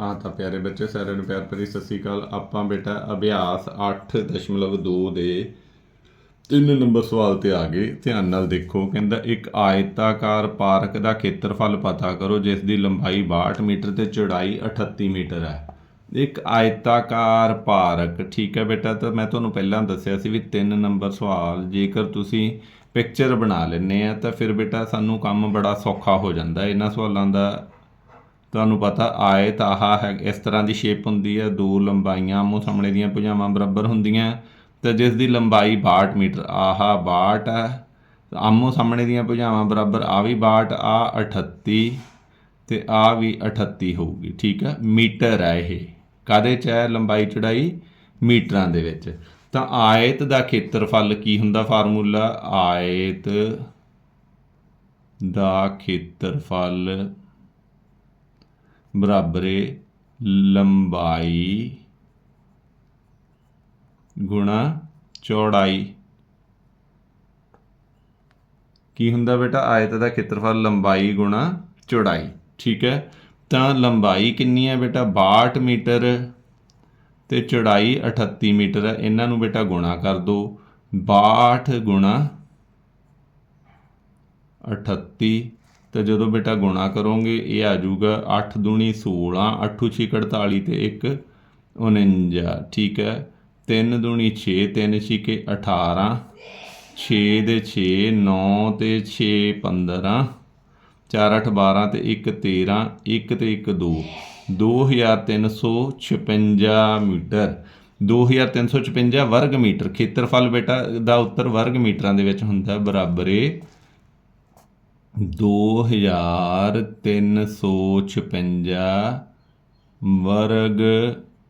ਹਾਂ ਤਾਂ ਪਿਆਰੇ ਬੱਚੇ ਸਾਰਿਆਂ ਨੂੰ ਪਿਆਰ ਭਰੀ ਸਤਿ ਸ੍ਰੀ ਅਕਾਲ। ਆਪਾਂ ਬੇਟਾ ਅਭਿਆਸ 8.2 ਦੇ 3 ਨੰਬਰ ਸਵਾਲ ਤੇ ਆ ਗਏ। ਧਿਆਨ ਨਾਲ ਦੇਖੋ, ਕਹਿੰਦਾ, ਇੱਕ ਆਇਤਾਕਾਰ ਪਾਰਕ ਦਾ ਖੇਤਰਫਲ ਪਤਾ ਕਰੋ, ਜਿਸ ਦੀ ਲੰਬਾਈ 62 ਮੀਟਰ ਤੇ ਚੌੜਾਈ 38 ਮੀਟਰ ਹੈ। ਇੱਕ ਆਇਤਾਕਾਰ ਪਾਰਕ, ਠੀਕ ਹੈ ਬੇਟਾ, ਤਾਂ ਮੈਂ ਤੁਹਾਨੂੰ ਪਹਿਲਾਂ ਦੱਸਿਆ ਸੀ ਵੀ 3 ਨੰਬਰ ਸਵਾਲ, ਜੇਕਰ ਤੁਸੀਂ ਪਿਕਚਰ ਬਣਾ ਲੈਂਦੇ ਆ, ਤਾਂ ਫਿਰ ਬੇਟਾ, ਸਾਨੂੰ ਕੰਮ ਬੜਾ ਸੌਖਾ ਹੋ ਜਾਂਦਾ। ਇਹਨਾਂ ਸਵਾਲਾਂ ਦਾ ਤੁਹਾਨੂੰ ਪਤਾ ਆਇਤ ਆਹ ਹੈ, ਇਸ ਤਰ੍ਹਾਂ ਦੀ ਸ਼ੇਪ ਹੁੰਦੀ ਹੈ, ਦੋ ਲੰਬਾਈਆਂ ਆਮੋ ਸਾਹਮਣੇ ਦੀਆਂ ਭੁਜਾਵਾਂ ਬਰਾਬਰ ਹੁੰਦੀਆਂ। ਤੇ ਜਿਸ ਦੀ ਲੰਬਾਈ 62 ਮੀਟਰ, ਆਹ 62 ਹੈ। ਆਮੋ ਸਾਹਮਣੇ ਦੀਆਂ ਭੁਜਾਵਾਂ ਬਰਾਬਰ ਆ ਵੀ 62 ਆ 38 ਤੇ ਆ ਵੀ 38 ਹੋਊਗੀ, ਠੀਕ ਹੈ? ਮੀਟਰ ਹੈ ਇਹ। ਕਾਦੇ ਚ ਹੈ ਲੰਬਾਈ ਚੜਾਈ? ਮੀਟਰਾਂ ਦੇ ਵਿੱਚ। ਤਾਂ ਆਇਤ ਦਾ ਖੇਤਰਫਲ ਕੀ ਹੁੰਦਾ ਫਾਰਮੂਲਾ? ਆਇਤ ਦਾ ਖੇਤਰਫਲ ਬਰਾਬਰੇ ਲੰਬਾਈ ਗੁਣਾ ਚੌੜਾਈ। ਕੀ ਹੁੰਦਾ ਬੇਟਾ? ਆਇਤ ਦਾ ਖੇਤਰਫਲ ਲੰਬਾਈ ਗੁਣਾ ਚੌੜਾਈ। ਠੀਕ ਹੈ? ਤਾਂ ਲੰਬਾਈ ਕਿੰਨੀ ਹੈ ਬੇਟਾ? 62 ਮੀਟਰ ਤੇ ਚੌੜਾਈ 38 ਮੀਟਰ ਹੈ। ਇਹਨਾਂ ਨੂੰ ਬੇਟਾ ਗੁਣਾ ਕਰ ਦਿਓ 62 ਗੁਣਾ 38 ਤਾਂ ਜਦੋਂ ਬੇਟਾ ਗੁਣਾ ਕਰੋਗੇ, ਇਹ ਆ ਜਾਊਗਾ 8 ਦੂਣੀ 16 8 6 48 ਤੇ 1 49 ਠੀਕ ਹੈ? 3 ਦੂਣੀ 6 3 6 18 6 ਦੇ 6 9 ਤੇ 6 15 4 8 12 ਤੇ 1 13 1 ਤੇ 1 2 2356 ਮੀਟਰ 2356 ਵਰਗ ਮੀਟਰ, ਖੇਤਰਫਲ ਬੇਟਾ ਦਾ ਉੱਤਰ ਵਰਗ ਮੀਟਰਾਂ ਦੇ ਵਿੱਚ ਹੁੰਦਾ ਬਰਾਬਰ ਦੋ ਹਜ਼ਾਰ ਤਿੰਨ ਸੌ ਛਪੰਜਾ ਵਰਗ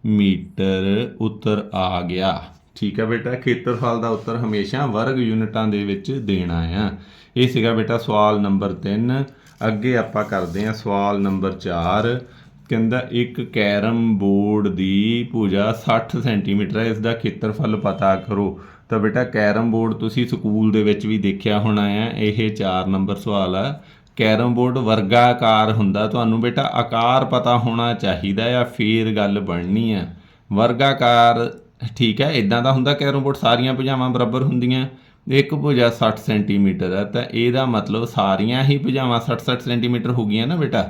ਮੀਟਰ ਉੱਤਰ ਆ ਗਿਆ। ਠੀਕ ਹੈ ਬੇਟਾ, ਖੇਤਰਫਲ ਦਾ ਉੱਤਰ ਹਮੇਸ਼ਾ ਵਰਗ ਯੂਨਿਟਾਂ ਦੇ ਵਿੱਚ ਦੇਣਾ ਆ। ਇਹ ਸੀਗਾ ਬੇਟਾ ਸਵਾਲ ਨੰਬਰ 3 ਅੱਗੇ ਆਪਾਂ ਕਰਦੇ ਹਾਂ ਸਵਾਲ ਨੰਬਰ 4 ਕਹਿੰਦਾ ਇੱਕ ਕੈਰਮ ਬੋਰਡ ਦੀ ਭੁਜਾ 60 ਸੈਂਟੀਮੀਟਰ ਹੈ ਇਸ ਦਾ ਖੇਤਰਫਲ ਪਤਾ ਕਰੋ। ਤਾਂ ਬੇਟਾ, ਕੈਰਮ ਬੋਰਡ ਤੁਸੀਂ ਸਕੂਲ ਦੇ ਵਿੱਚ ਵੀ ਦੇਖਿਆ ਹੋਣਾ ਹੈ, ਇਹ 4 ਨੰਬਰ ਸਵਾਲ ਹੈ ਕੈਰਮ ਬੋਰਡ ਵਰਗਾਕਾਰ ਹੁੰਦਾ, ਤੁਹਾਨੂੰ ਬੇਟਾ ਆਕਾਰ ਪਤਾ ਹੋਣਾ ਚਾਹੀਦਾ ਆ, ਫੇਰ ਗੱਲ ਬਣਨੀ ਆ। ਵਰਗਾਕਾਰ, ਠੀਕ ਹੈ ਇਦਾਂ ਦਾ ਹੁੰਦਾ, ਕੈਰਮ ਬੋਰਡ ਸਾਰੀਆਂ ਭੁਜਾਵਾਂ ਬਰਾਬਰ ਹੁੰਦੀਆਂ। ਇੱਕ ਭੁਜਾ 60 ਸੈਂਟੀਮੀਟਰ ਹੈ ਤਾਂ ਇਹਦਾ ਮਤਲਬ ਸਾਰੀਆਂ ਹੀ ਭੁਜਾਵਾਂ 60 60 ਸੈਂਟੀਮੀਟਰ ਹੋ ਗਈਆਂ ਨਾ ਬੇਟਾ।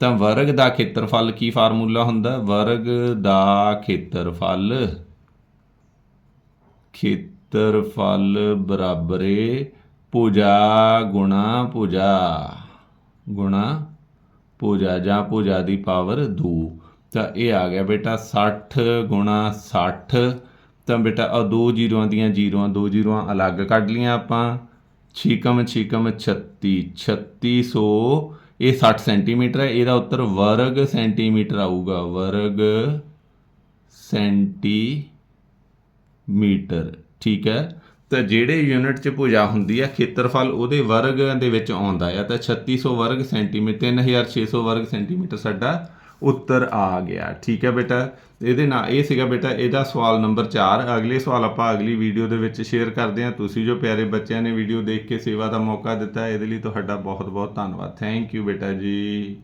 ਤਾਂ ਵਰਗ ਦਾ ਖੇਤਰਫਲ ਕੀ ਫਾਰਮੂਲਾ ਹੁੰਦਾ? ਵਰਗ ਦਾ ਖੇਤਰਫਲ ਖੇਤਰਫਲ ਬਰਾਬਰੇ ਭੁਜਾ ਗੁਣਾ ਭੁਜਾ ਗੁਣਾ ਭੁਜਾ ਜਾਂ ਭੁਜਾ ਦੀ ਪਾਵਰ 2 ਤਾਂ ਇਹ ਆ ਗਿਆ ਬੇਟਾ 60 ਗੁਣਾ 60 ਤਾਂ ਬੇਟਾ ਆ ਦੋ ਜ਼ੀਰੋਆਂ ਦੀਆਂ ਜ਼ੀਰੋਆਂ, ਦੋ ਜ਼ੀਰੋਆਂ ਅਲੱਗ ਕੱਢ ਲੀਆਂ ਆਪਾਂ। ਛੀਕਮ ਛੀਕਮ 36 3600 ਇਹ 60 ਸੈਂਟੀਮੀਟਰ ਹੈ, ਇਹਦਾ ਉੱਤਰ ਵਰਗ ਸੈਂਟੀਮੀਟਰ ਆਊਗਾ। ਵਰਗ ਸੈਂਟੀਮੀਟਰ, ਠੀਕ ਹੈ? ਤਾਂ ਜਿਹੜੇ ਯੂਨਿਟ 'ਚ ਭੁਜਾ ਹੁੰਦੀ ਹੈ ਖੇਤਰਫਲ ਉਹਦੇ ਵਰਗ ਦੇ ਵਿੱਚ ਆਉਂਦਾ ਆ। ਤਾਂ 3600 ਵਰਗ ਸੈਂਟੀਮੀਟਰ 3600 ਵਰਗ ਸੈਂਟੀਮੀਟਰ ਸਾਡਾ ਉੱਤਰ ਆ ਗਿਆ। ਠੀਕ ਹੈ ਬੇਟਾ? ਇਹਦੇ ਨਾਲ ਇਹ ਸੀਗਾ ਬੇਟਾ, ਇਹਦਾ ਸਵਾਲ ਨੰਬਰ 4 ਅਗਲੇ ਸਵਾਲ ਆਪਾਂ ਅਗਲੀ ਵੀਡੀਓ ਦੇ ਵਿੱਚ ਸ਼ੇਅਰ ਕਰਦੇ ਹਾਂ। ਤੁਸੀਂ ਜੋ ਪਿਆਰੇ ਬੱਚਿਆਂ ਨੇ ਵੀਡੀਓ ਦੇਖ ਕੇ ਸੇਵਾ ਦਾ ਮੌਕਾ ਦਿੱਤਾ, ਇਹਦੇ ਲਈ ਤੁਹਾਡਾ ਬਹੁਤ ਬਹੁਤ ਧੰਨਵਾਦ। ਥੈਂਕ ਯੂ ਬੇਟਾ ਜੀ।